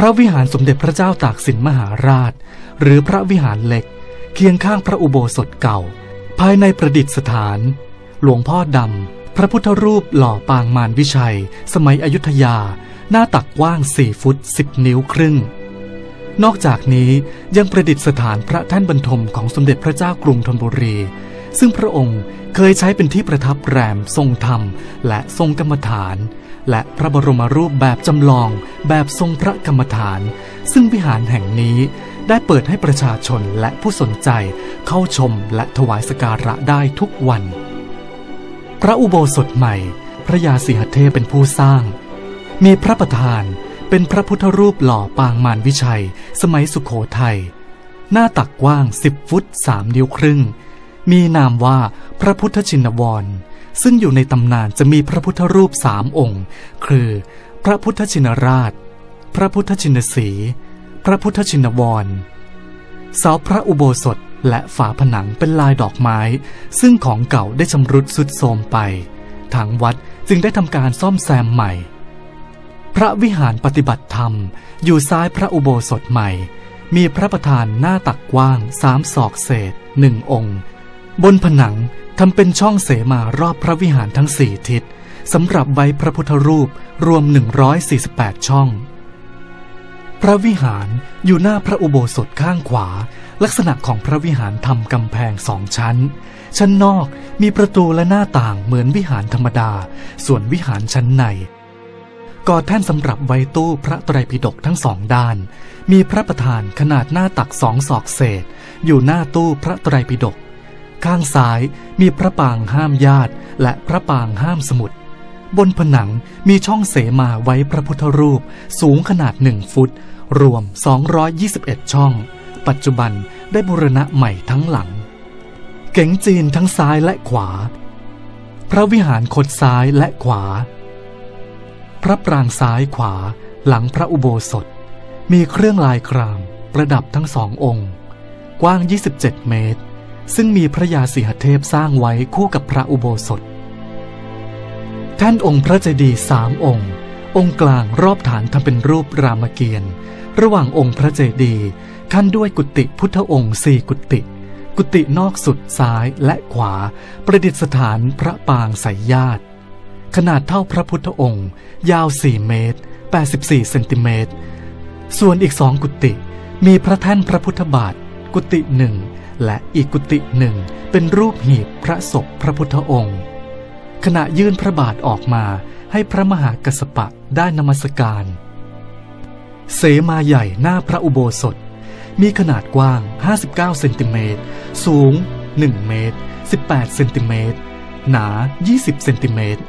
พระวิหารสมเด็จพระเจ้าตากสินมหาราช หรือพระวิหารเล็ก เคียงข้างพระอุโบสถเก่า ภายในประดิษฐาน หลวงพ่อดำ พระพุทธรูปหล่อปางมารวิชัย สมัยอยุธยา หน้าตักกว้าง 4 ฟุต 10 นิ้วครึ่ง นอกจากนี้ยังประดิษฐานพระแท่นบรรทมของสมเด็จพระเจ้ากรุงธนบุรี ซึ่งพระองค์เคยใช้เป็นที่ประทับแรมทรงธรรม และทรงกรรมฐาน และพระบรมรูปแบบจำลองแบบทรงพระกรรมฐาน ซึ่งวิหารแห่งนี้ได้เปิดให้ประชาชนและผู้สนใจเข้าชมและถวายสการะได้ทุกวัน พระอุโบสถใหม่ พระยาสีหเทเป็นผู้สร้าง มีพระประธานเป็นพระพุทธรูปหล่อปางมารวิชัย สมัยสุขโขทยัย หน้าตักกว้าง10ฟุต3นิ้วครึ่ง มีนามว่าพระพุทธชินวร ซึ่งอยู่ในตำนานจะมีพระพุทธรูปสามองค์ คือ พระพุทธชินราช พระพุทธชินสี พระพุทธชินวรเสาพระอุโบสถและฝาผนังเป็นลายดอกไม้ ซึ่งของเก่าได้ชำรุดสุดโทรมไป ทางวัดจึงได้ทำการซ่อมแซมใหม่ พระวิหารปฏิบัติธรรม อยู่ซ้ายพระอุโบสถใหม่ มีพระประธานหน้าตักกว้างสามศอกเศษหนึ่งองค์ บนผนังทำเป็นช่องเสมารอบพระวิหารทั้งสี่ทิศสำหรับไว้พระพุทธรูปรวม 148 ช่อง พระวิหารอยู่หน้าพระอุโบสถข้างขวา ลักษณะของพระวิหารทำกำแพงสองชั้น ชั้นนอกมีประตูและหน้าต่างเหมือนวิหารธรรมดา ส่วนวิหารชั้นในก่อแท่นสำหรับไว้ตู้พระไตรปิฎกทั้งสองด้าน มีพระประธานขนาดหน้าตักสองศอกเศษ อยู่หน้าตู้พระไตรปิฎก ข้างซ้ายมีพระปางห้ามญาติ และพระปางห้ามสมุด บนผนังมีช่องเสมาไว้พระพุทธรูปสูงขนาดหนึ่งฟุต รวม 221 ช่อง ปัจจุบันได้บูรณะใหม่ทั้งหลัง เก๋งจีนทั้งซ้ายและขวา พระวิหารคดซ้ายและขวา พระปรางซ้ายขวา หลังพระอุโบสถ มีเครื่องลายครามประดับทั้งสององค์ กว้าง 27 เมตร ซึ่งมีพระยาสีหเทพสร้างไว้คู่กับพระอุโบสถ แท่นองค์พระเจดีย์สามองค์ องค์กลางรอบฐานทำเป็นรูปรามเกียรติ์ระหว่างองค์พระเจดีย์ขั้นด้วยกุฏิพุทธองค์สี่กุฏิกุฏินอกสุดซ้ายและขวา ประดิษฐานพระปางสายญาติ ขนาดเท่าพระพุทธองค์ ยาว 4 เมตร 84 เซนติเมตร ส่วนอีกสองกุฏิมีพระแท่นพระพุทธบาท กุฏิหนึ่ง และอีกกุฏิหนึ่งเป็นรูปหีบพระศพพระพุทธองค์ ขณะยื่นพระบาทออกมาให้พระมหากัสปะได้นมัสการ เสมาใหญ่หน้าพระอุโบสถ มีขนาดกว้าง 59 เซนติเมตร สูง 1 เมตร 18 เซนติเมตร หนา 20 เซนติเมตร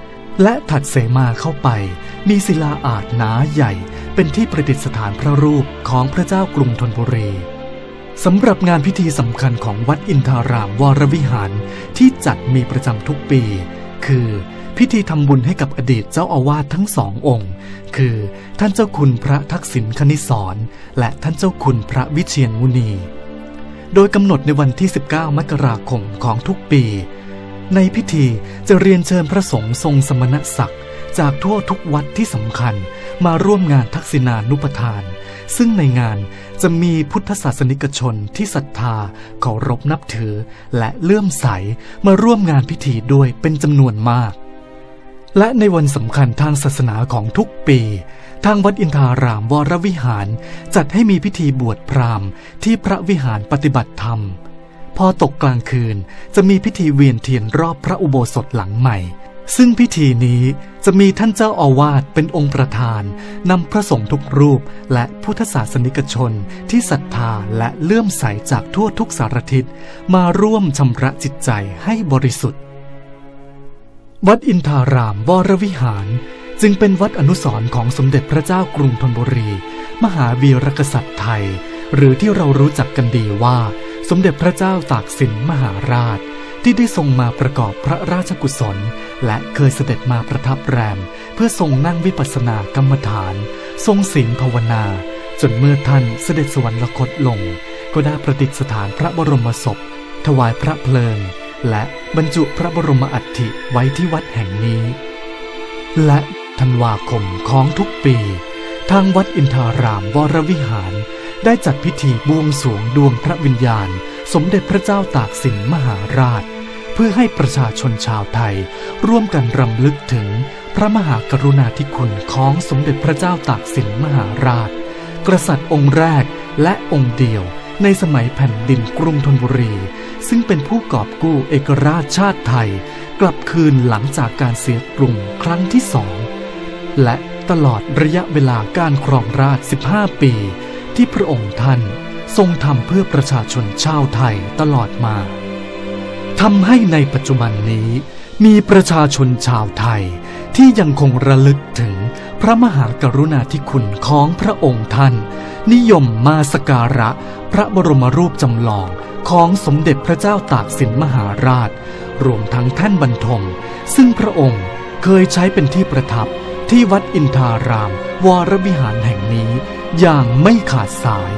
และถัดเสมาเข้าไป มีศิลาอาจหนาใหญ่ เป็นที่ประดิษฐานพระรูปของพระเจ้ากรุงธนบุรี สำหรับงานพิธีสำคัญของวัดอินทารามวรวิหารที่จัดมีประจำทุกปี คือ พิธีทำบุญให้กับอดีตเจ้าอาวาสทั้งสององค์ คือ ท่านเจ้าคุณพระทักษิณคณิสรและท่านเจ้าคุณพระวิเชียรมุนี โดยกำหนดในวันที่ 19 มกราคมของทุกปี ในพิธีจะเรียนเชิญพระสงฆ์ทรงสมณศักดิ์จากทั่วทุกวัดที่สำคัญ มาร่วมงานทักษิณานุปทาน ซึ่งในงานจะมีพุทธศาสนิกชนที่ศรัทธาเคารพนับถือ และเลื่อมใสมาร่วมงานพิธีด้วยเป็นจำนวนมาก และในวันสำคัญทางศาสนาของทุกปี ทางวัดอินทารามวรวิหารจัดให้มีพิธีบวชพราหมณ์ที่พระวิหารปฏิบัติธรรม พอตกกลางคืนจะมีพิธีเวียนเทียนรอบพระอุโบสถหลังใหม่ ซึ่งพิธีนี้จะมีท่านเจ้าอาวาสเป็นองค์ประธานนำพระสงฆ์ทุกรูปและพุทธศาสนิกชนที่ศรัทธาและเลื่อมใสจากทั่วทุกสารทิศมาร่วมชำระจิตใจให้บริสุทธิ์ วัดอินทารามวรวิหาร จึงเป็นวัดอนุสรณ์ของสมเด็จพระเจ้ากรุงธนบุรี มหาวีรกษัตริย์ไทย หรือที่เรารู้จักกันดีว่า สมเด็จพระเจ้าตากสินมหาราช ที่ได้ทรงมาประกอบพระราชกุศล และเคยเสด็จมาประทับแรม เพื่อทรงนั่งวิปัสสนากรรมฐาน ทรงศีลภาวนา จนเมื่อท่านเสด็จสวรรคตลง ก็ได้ประดิษฐานพระบรมศพ ถวายพระเพลิง และบรรจุพระบรมอัฐิไว้ที่วัดแห่งนี้ และธันวาคมของทุกปี ทางวัดอินทารามวรวิหาร ได้จัดพิธีบวงสรวงดวงพระวิญญาณ สมเด็จพระเจ้าตากสินมหาราช พื่อให้ประชาชนชาวไทย ร่วมกันรำลึกถึงพระมหากรุณาธิคุณของสมเด็จพระเจ้าตากสินมหาราช กษัตริย์องค์แรกและองค์เดียวในสมัยแผ่นดินกรุงธนบุรี ซึ่งเป็นผู้กอบกู้เอกราชชาติไทย กลับคืนหลังจากการเสียกรุงครั้งที่สอง และตลอดระยะเวลาการครองราช 15 ปี ที่พระองค์ท่านทรงทำเพื่อประชาชนชาวไทยตลอดมา ทำให้ในปัจจุบันนี้มีประชาชนชาวไทยที่ยังคงระลึกถึงพระมหากรุณาธิคุณของพระองค์ท่าน นิยมมาสการะพระบรมรูปจำลองของสมเด็จพระเจ้าตากสินมหาราช รวมทั้งแท่นบรรทม ซึ่งพระองค์เคยใช้เป็นที่ประทับที่วัดอินทาราม วรวิหารแห่งนี้อย่างไม่ขาดสาย